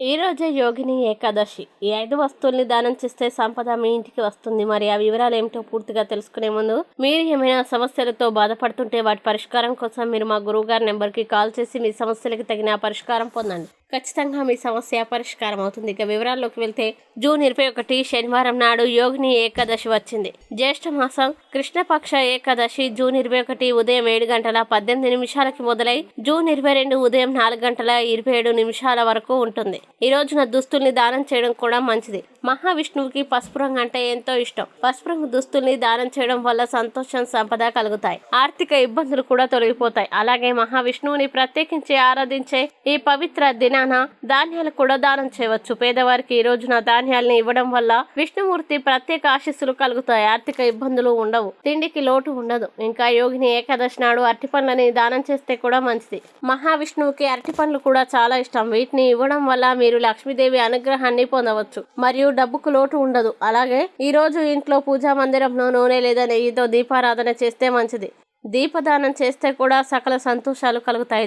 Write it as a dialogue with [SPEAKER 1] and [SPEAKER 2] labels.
[SPEAKER 1] ఈ రోజే యోగిని ఏకాదశి. ఈ ఐదు వస్తువుల్ని దానం చేస్తే సంపద మీ ఇంటికి వస్తుంది. మరి ఆ వివరాలు ఏమిటో పూర్తిగా తెలుసుకునే ముందు మీరు ఏమైనా సమస్యలతో బాధపడుతుంటే వాటి పరిష్కారం కోసం మీరు మా గురువు గారి నెంబర్కి కాల్ చేసి మీ సమస్యలకి తగిన పరిష్కారం పొందండి. ఖచ్చితంగా మీ సమస్య పరిష్కారం అవుతుంది. ఇక వివరాల్లోకి వెళ్తే జూన్ ఇరవై ఒకటి శనివారం నాడు యోగిని ఏకాదశి వచ్చింది. జ్యేష్ఠ మాసం కృష్ణపక్ష ఏకాదశి జూన్ ఇరవై ఒకటి ఉదయం ఏడు గంటల పద్దెనిమిది నిమిషాలకి మొదలై జూన్ ఇరవై రెండు ఉదయం నాలుగు గంటల ఇరవై ఏడు నిమిషాల వరకు ఉంటుంది. ఈ రోజున దుస్తుల్ని దానం చేయడం కూడా మంచిది. మహావిష్ణువుకి పసుపు రంగు అంటే ఎంతో ఇష్టం. పసుపు రంగు దుస్తుల్ని దానం చేయడం వల్ల సంతోషం సంపద కలుగుతాయి. ఆర్థిక ఇబ్బందులు కూడా తొలగిపోతాయి. అలాగే మహావిష్ణువుని ప్రత్యేకించి ఆరాధించే ఈ పవిత్ర దినాన ధాన్యాలు కూడా దానం చేయవచ్చు. పేదవారికి ఈ రోజున ధాన్యాలను ఇవ్వడం వల్ల విష్ణుమూర్తి ప్రత్యేక ఆశీస్సులు కలుగుతాయి. ఆర్థిక ఇబ్బందులు ఉండవు. తిండికి లోటు ఉండదు. ఇంకా యోగిని ఏకాదశి నాడు అరటి పండ్లని దానం చేస్తే కూడా మంచిది. మహావిష్ణువుకి అరటి పండ్లు కూడా చాలా ఇష్టం. వీటిని ఇవ్వడం వల్ల మీరు లక్ష్మీదేవి అనుగ్రహాన్ని పొందవచ్చు. మరియు డబ్బుకు లోటు ఉండదు. అలాగే ఈ రోజు ఇంట్లో పూజా మందిరంలో నూనె లేదా నెయ్యితో దీపారాధన చేస్తే మంచిది. దీపదానం చేస్తే కూడా సకల సంతోషాలు కలుగుతాయి.